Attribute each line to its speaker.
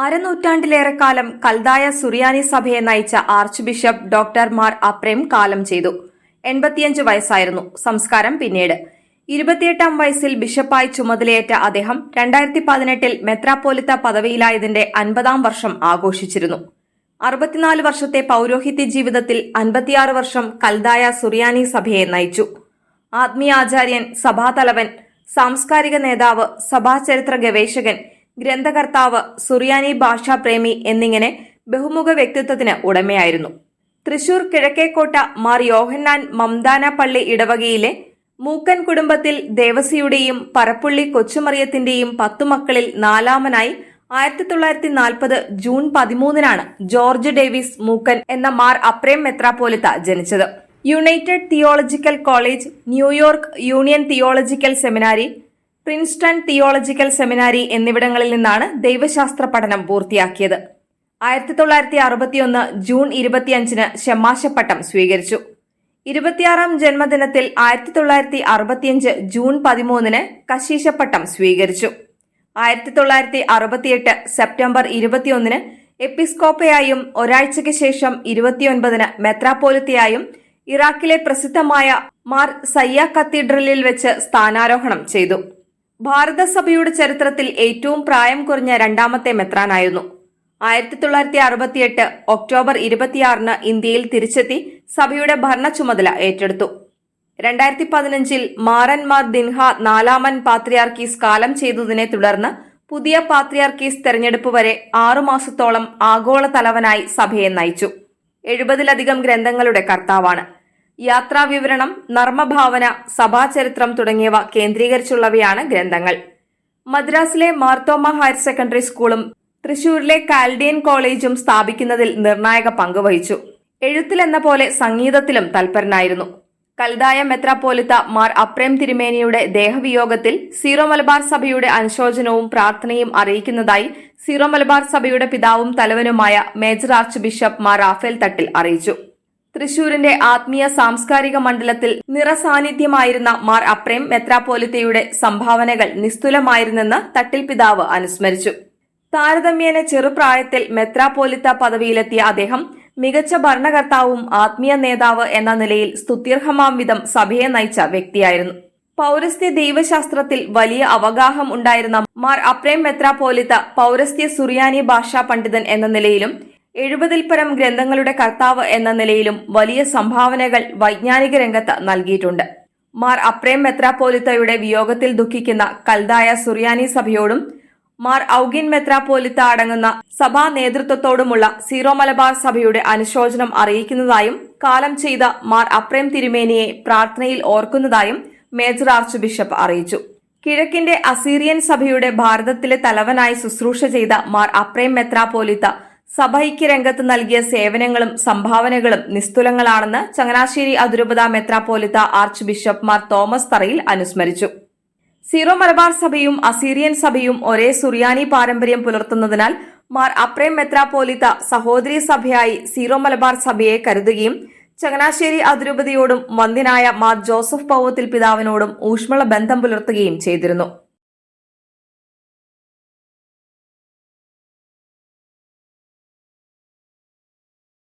Speaker 1: അരനൂറ്റാണ്ടിലേറെക്കാലം കൽതായ സുറിയാനി സഭയെ നയിച്ച archbishop doctor Mar Aprem കാലം ചെയ്തു. എൺപത്തിയഞ്ച് വയസ്സായിരുന്നു. സംസ്കാരം പിന്നീട്. ഇരുപത്തിയെട്ടാം വയസ്സിൽ ബിഷപ്പായി ചുമതലയേറ്റ അദ്ദേഹം രണ്ടായിരത്തി പതിനെട്ടിൽ മെത്രാപ്പോലിത്ത പദവിയിലായതിന്റെ അൻപതാം വർഷം ആഘോഷിച്ചിരുന്നു. അറുപത്തിനാല് വർഷത്തെ പൌരോഹിത്യ ജീവിതത്തിൽ അൻപത്തിയാറ് വർഷം കൽതായ സുറിയാനി സഭയെ നയിച്ചു. ആത്മീയാചാര്യൻ സഭാതലവൻ സാംസ്കാരിക നേതാവ് സഭാചരിത്ര ഗവേഷകൻ ഗ്രന്ഥകർത്താവ് സുറിയാനി ഭാഷാപ്രേമി എന്നിങ്ങനെ ബഹുമുഖ വ്യക്തിത്വത്തിന് ഉടമയായിരുന്നു. തൃശൂർ കിഴക്കേക്കോട്ട മാർ യോഹന്നാൻ മംദാന പള്ളി ഇടവകയിലെ മൂക്കൻ കുടുംബത്തിൽ ദേവസിയുടെയും പറപ്പുള്ളി കൊച്ചുമറിയത്തിന്റെയും പത്തു മക്കളിൽ നാലാമനായി ആയിരത്തി തൊള്ളായിരത്തി നാൽപ്പത് ജൂൺ പതിമൂന്നിനാണ് ജോർജ് ഡേവിസ് മൂക്കൻ എന്ന മാർ അപ്രേം മെത്രാപ്പോലിത്ത ജനിച്ചത്. United Theological College New York Union Theological seminary Princeton Theological seminary എന്നിവിടങ്ങളിൽ നിന്നാണ് ദൈവശാസ്ത്ര പഠനം പൂർത്തിയാക്കിയത്. ആയിരത്തി തൊള്ളായിരത്തി അറുപത്തിയൊന്ന് ജൂൺ ഇരുപത്തിയഞ്ചിന് ഷെമാശപ്പട്ടം സ്വീകരിച്ചു. ഇരുപത്തിയാറാം ജന്മദിനത്തിൽ ആയിരത്തി തൊള്ളായിരത്തി അറുപത്തിയഞ്ച് ജൂൺ പതിമൂന്നിന് കശീശപ്പട്ടം സ്വീകരിച്ചു. ആയിരത്തി തൊള്ളായിരത്തി അറുപത്തിയെട്ട് സെപ്റ്റംബർ ഇരുപത്തിയൊന്നിന് എപ്പിസ്കോപ്പയായും ഒരാഴ്ചയ്ക്ക് ശേഷം ഇരുപത്തിയൊൻപതിന് മെത്രാപ്പോലിത്തയായും ഇറാഖിലെ പ്രസിദ്ധമായ മാർ സയ്യ കത്തീഡ്രലിൽ വെച്ച് സ്ഥാനാരോഹണം ചെയ്തു. ഭാരതസഭയുടെ ചരിത്രത്തിൽ ഏറ്റവും പ്രായം കുറഞ്ഞ രണ്ടാമത്തെ മെത്രാനായിരുന്നു. ആയിരത്തി തൊള്ളായിരത്തി അറുപത്തിയെട്ട് ഒക്ടോബർ ഇരുപത്തിയാറിന് ഇന്ത്യയിൽ തിരിച്ചെത്തി സഭയുടെ ഭരണ ചുമതല ഏറ്റെടുത്തു. രണ്ടായിരത്തി പതിനഞ്ചിൽ മാറന്മാർ ദിൻഹ നാലാമൻ പാത്രിയാർക്കീസ് കാലം ചെയ്തതിനെ തുടർന്ന് പുതിയ പാത്രിയാർക്കീസ് തെരഞ്ഞെടുപ്പ് വരെ ആറുമാസത്തോളം ആഗോള തലവനായി സഭയെ നയിച്ചു. എഴുപതിലധികം ഗ്രന്ഥങ്ങളുടെ കർത്താവാണ്. യാത്രാവിവരണം നർമ്മഭാവന സഭാചരിത്രം തുടങ്ങിയവ കേന്ദ്രീകരിച്ചുള്ളവയാണ് ഗ്രന്ഥങ്ങൾ. മദ്രാസിലെ മാർത്തോമ ഹയർ സെക്കൻഡറി സ്കൂളും തൃശൂരിലെ കാൽഡിയൻ കോളേജും സ്ഥാപിക്കുന്നതിൽ നിർണായക പങ്കുവഹിച്ചു എഴുത്തിലെന്ന പോലെ സംഗീതത്തിലും തൽപരനായിരുന്നു. കൽതായ മെത്രാപ്പോലിത്ത മാർ അപ്രേം തിരുമേനിയുടെ ദേഹവിയോഗത്തിൽ സീറോ മലബാർ സഭയുടെ അനുശോചനവും പ്രാർത്ഥനയും അറിയിക്കുന്നതായി സീറോ മലബാർ സഭയുടെ പിതാവും തലവനുമായ major archbishop Mar Rafale Thattil അറിയിച്ചു. തൃശൂരിന്റെ ആത്മീയ സാംസ്കാരിക മണ്ഡലത്തിൽ നിറസാന്നിധ്യമായിരുന്ന മാർ അപ്രേം മെത്രാപ്പോലിത്തയുടെ സംഭാവനകൾ നിസ്തുലമായിരുന്നെന്ന് തട്ടിൽ പിതാവ് അനുസ്മരിച്ചു. താരതമ്യേന ചെറുപ്രായത്തിൽ മെത്രാപ്പോലിത്ത പദവിയിലെത്തിയ അദ്ദേഹം മികച്ച ഭരണകർത്താവും ആത്മീയ നേതാവ് എന്ന നിലയിൽ സ്തുത്യർഹമാം വിധം സഭയെ നയിച്ച വ്യക്തിയായിരുന്നു. പൗരസ്ത്യ ദൈവശാസ്ത്രത്തിൽ വലിയ അവഗാഹം ഉണ്ടായിരുന്ന മാർ അപ്രേം മെത്രാപ്പോലിത്ത പൗരസ്ത്യ സുറിയാനി ഭാഷാ പണ്ഡിതൻ എന്ന നിലയിലും എഴുപതിൽ പരം ഗ്രന്ഥങ്ങളുടെ കർത്താവ് എന്ന നിലയിലും വലിയ സംഭാവനകൾ വൈജ്ഞാനിക രംഗത്ത് നൽകിയിട്ടുണ്ട്. മാർ അപ്രേം മെത്രാപ്പോലിത്തയുടെ വിയോഗത്തിൽ ദുഃഖിക്കുന്ന കൽതായ സുറിയാനി സഭയോടും മാർ ഔഗിൻ മെത്രാപ്പോലിത്ത അടങ്ങുന്ന സഭാ നേതൃത്വത്തോടുമുള്ള സീറോ മലബാർ സഭയുടെ അനുശോചനം അറിയിക്കുന്നതായും കാലം ചെയ്ത മാർ അപ്രേം തിരുമേനിയെ പ്രാർത്ഥനയിൽ ഓർക്കുന്നതായും മേജർ ആർച്ച് ബിഷപ്പ് അറിയിച്ചു. കിഴക്കിന്റെ അസീറിയൻ സഭയുടെ ഭാരതത്തിലെ തലവനായി ശുശ്രൂഷ ചെയ്ത മാർ അപ്രേം മെത്രാപ്പോലിത്ത സഭയ്ക്ക് രംഗത്ത് നൽകിയ സേവനങ്ങളും സംഭാവനകളും നിസ്തുലങ്ങളാണെന്ന് ചങ്ങനാശ്ശേരി അതിരൂപത മെത്രാപ്പോലിത്ത archbishop Mar Thomas Tharayil അനുസ്മരിച്ചു. സീറോ മലബാർ സഭയും അസീറിയൻ സഭയും ഒരേ സുറിയാനി പാരമ്പര്യം പുലർത്തുന്നതിനാൽ മാർ അപ്രേം മെത്രാപ്പോലിത്ത സഹോദരി സഭയായി സീറോ മലബാർ സഭയെ കരുതുകയും ചങ്ങനാശ്ശേരി അതിരൂപതയോടും വന്ദിനായ മാർ ജോസഫ് പൗവത്തിൽ പിതാവിനോടും ഊഷ്മള ബന്ധം പുലർത്തുകയും ചെയ്തിരുന്നു.